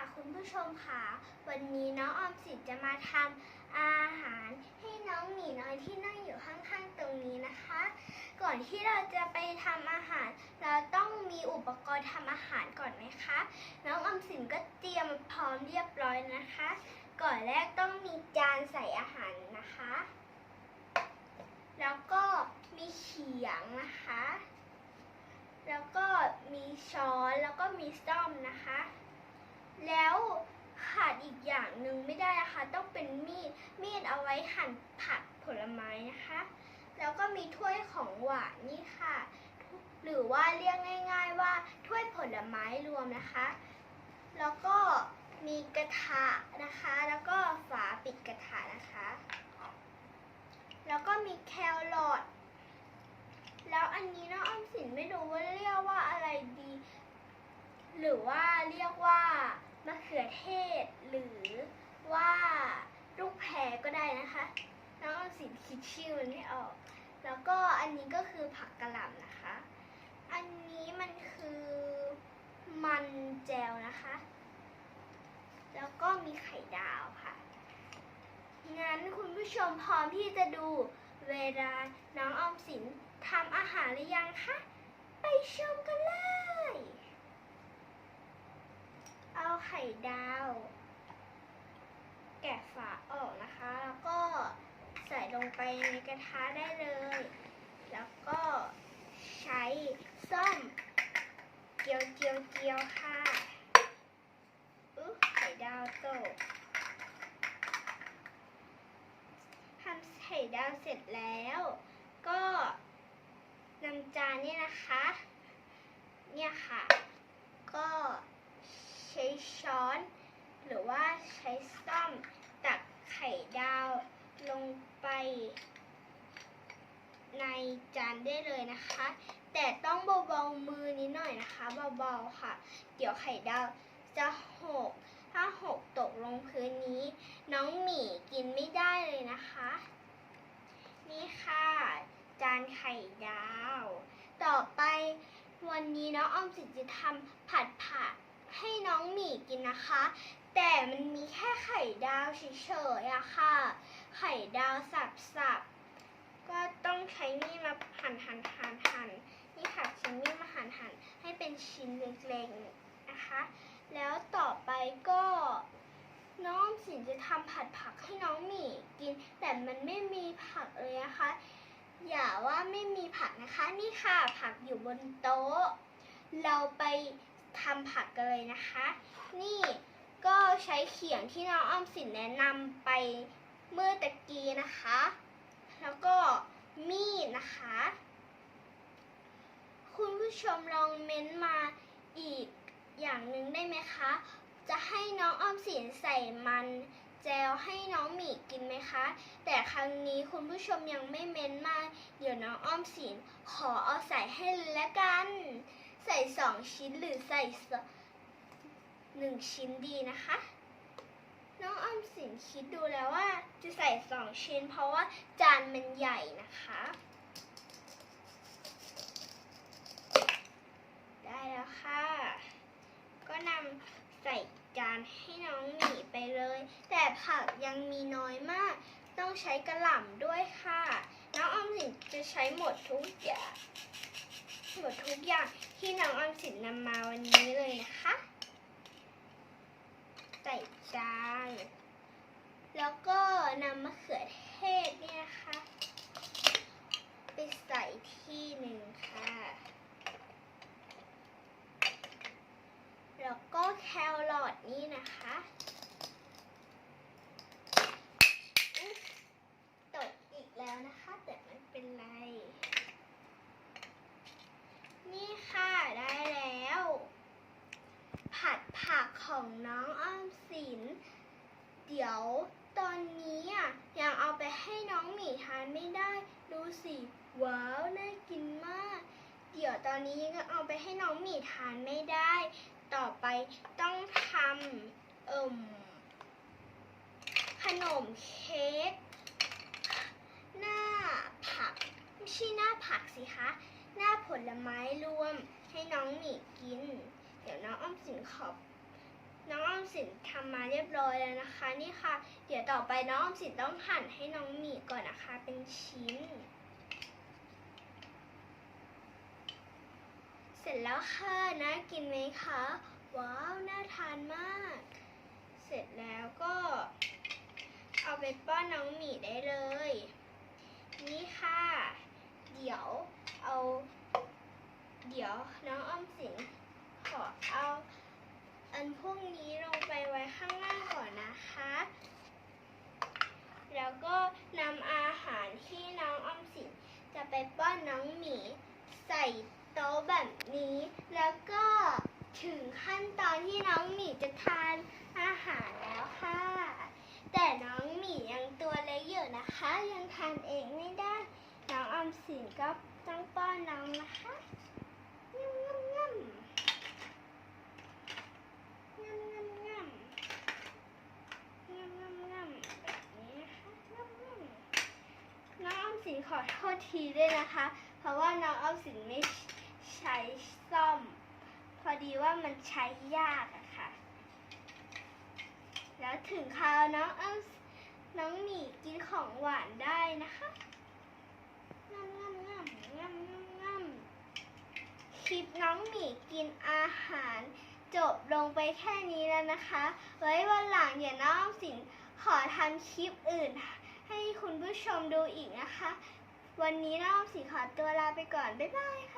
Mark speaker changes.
Speaker 1: ค่ะคุณผู้ชมค่ะ วันนี้น้องออมสินจะมาทำอาหารให้น้องหมีน้อยที่นั่งอยู่ข้างๆตรงนี้นะคะ ก่อนที่เราจะไปทำอาหาร เราต้องมีอุปกรณ์ทำอาหารก่อนไหมคะ น้องออมสินก็เตรียมพร้อมเรียบร้อยนะคะ ก่อนแรกต้องมีจานใส่อาหารนะคะ แล้วก็มีเขียงนะคะ แล้วก็มีช้อนแล้วก็มีซ่อมนะคะ แล้วขาดอีกอย่างหนึ่งไม่ได้นะคะ ต้องเป็นมีด มีดเอาไว้หั่นผักผลไม้นะคะ แล้วก็มีถ้วยของหวานนี่ค่ะ หรือว่าเรียกง่าย ๆ ว่าถ้วยผลไม้รวมนะคะ แล้วก็มีกระทะนะคะ แล้วก็ฝาปิดกระทะนะคะ แล้วก็มีแครอทแล้วอันนี้น้องออมสินไม่รู้ว่าเรียกว่าอะไรดี หรือว่าเรียกว่า มะเขือเทศ หรือว่าลูกแพรก็ได้นะคะ น้องออมสินคิดชื่อมันไม่ออก แล้วก็อันนี้ก็คือผักกะหล่ำนะคะ อันนี้มันคือมันแจวนะคะ แล้วก็มีไข่ดาวค่ะ งั้นคุณผู้ชมพร้อมที่จะดูเวลาน้องออมสินทำอาหารหรือยังคะ ไปชมกันเลย เอาไข่ ดาว แกะฝาออกนะคะ แล้วก็ใส่ลงไปในกระทะได้เลย แล้วก็ใช้ส้อมเจียวเจียวเจียวค่ะอุ๊ไข่ดาวตกทำไข่ดาวเสร็จแล้ว ก็นำจานเนี่ยนะคะ เนี่ยค่ะ ช้ช้อน หรือว่าใช้ซ่อมตักไข่ดาวลงไปในจานได้เลยนะคะ แต่ต้องเบาๆมือนิดหน่อยนะคะเบาๆค่ะ เดี๋ยวไข่ดาวจะหก ถ้าหกตกลงพื้นนี้ น้องหมีกินไม่ได้เลยนะคะ นี่ค่ะ จานไข่ดาว ต่อไปวันนี้น้องออมสินจะทำผัดผัก ให้น้องหมีกินนะคะ แต่มันมีแค่ไข่ดาวเฉยๆอะค่ะ ไข่ดาวสับๆ ก็ต้องใช้มีดมาหั่นหั่นหั่นหั่นนี่ค่ะใช้มีดมาหั่นหั่นให้เป็นชิ้นเล็กๆนะคะ แล้วต่อไปก็น้องสินจะทำผัดผักให้น้องหมีกิน แต่มันไม่มีผักเลยนะคะ อย่าว่าไม่มีผักนะคะ นี่ค่ะผักอยู่บนโต๊ะ เราไป ทำผักกันเลยนะคะ นี่ก็ใช้เขียงที่น้องอ้อมสินแนะนำไปเมื่อตะกี้นะคะ แล้วก็มีดนะคะ คุณผู้ชมลองเม้นต์มาอีกอย่างหนึ่งได้ไหมคะ จะให้น้องอ้อมสินใส่มันแจวให้น้องหมีกินไหมคะ แต่ครั้งนี้คุณผู้ชมยังไม่เม้นมา เดี๋ยวน้องอ้อมสินขอเอาใส่ให้เลยละกัน ใส่สองชิ้นหรือใส่สหนึ่งชิ้นดีนะคะ น้องอ้อมสินคิดดูแล้วว่าจะใส่สองชิ้น เพราะว่าจานมันใหญ่นะคะ ได้แล้วค่ะ ก็นำใส่จานให้น้องหมีไปเลย แต่ผักยังมีน้อยมาก ต้องใช้กระหล่ำด้วยค่ะ น้องออมสินจะใช้หมดทุกอย่าง หมดทุกอย่างที่น้องออมสินนำมาวันนี้เลยนะคะ ใส่จาน แล้วก็นำมะเขือเทศเนี่ยนะคะ ไปใส่ที่หนึ่งค่ะ แล้วก็แครอทนี่นะคะอุ๊ยตกอีกแล้วนะคะ แต่ไม่เป็นไร นี่ค่ะได้แล้ว ผัดผักของน้องอ้อมสิน เดี๋ยวตอนนี้อะยังเอาไป ให้น้องหมีทานไม่ได้ ดูสิ ว้าว น่ากินมาก เดี๋ยวตอนนี้ยังเอาไปให้น้องหมีทานไม่ได้ ต่อไปต้องทำเอิ่มขนมเค้กหน้าผักไม่ใช่หน้าผักสิคะหน้าผลไม้รวมให้น้องหมีกิน เดี๋ยวน้องอ้อมสินขอบ น้องออมสินทำมาเรียบร้อยแล้วนะคะ นี่ค่ะ เดี๋ยวต่อไปน้องออมสินต้องหั่นให้น้องหมีก่อนนะคะ เป็นชิ้น เสร็จแล้วค่ะน่ากินไหมคะว้าวน่าทานมาก เสร็จแล้วก็ เอาไปป้อนน้องหมีได้เลย นี่ค่ะ เดี๋ยวเอา เดี๋ยวน้องออมสินขอเอา อันพวกนี้ลงไปไว้ข้างล่างก่อนนะคะ แล้วก็นำอาหารที่น้องอมสินจะไปป้อนน้องหมีใส่โต๊ะแบบนี้ แล้วก็ถึงขั้นตอนที่น้องหมีจะทานอาหารแล้วค่ะ แต่น้องหมียังตัวเล็กอยู่นะคะ ยังทานเองไม่ได้ น้องออมสินก็ต้องป้อนน้องนะคะ งำงำงำ งำงำงำงำงำงำแบบ นี้นะคะงำงำน้องออมสินขอโทษทีด้วยนะคะ เพราะว่าน้องออมสินไม่ใช้ซ่อม พอดีว่ามันใช้ยากอะค่ะ แล้วถึงคราวน้องออมน้องหมีกินของหวานได้นะคะงำงำงำงำงำงำคลิปน้องหมีกินอาหาร ลงไปแค่นี้แล้วนะคะ ไว้วันหลังอย่าน้อมสินขอทำคลิปอื่น ให้คุณผู้ชมดูอีกนะคะ วันนี้น้อมสินขอตัวลาไปก่อน บ๊ายบายค่ะ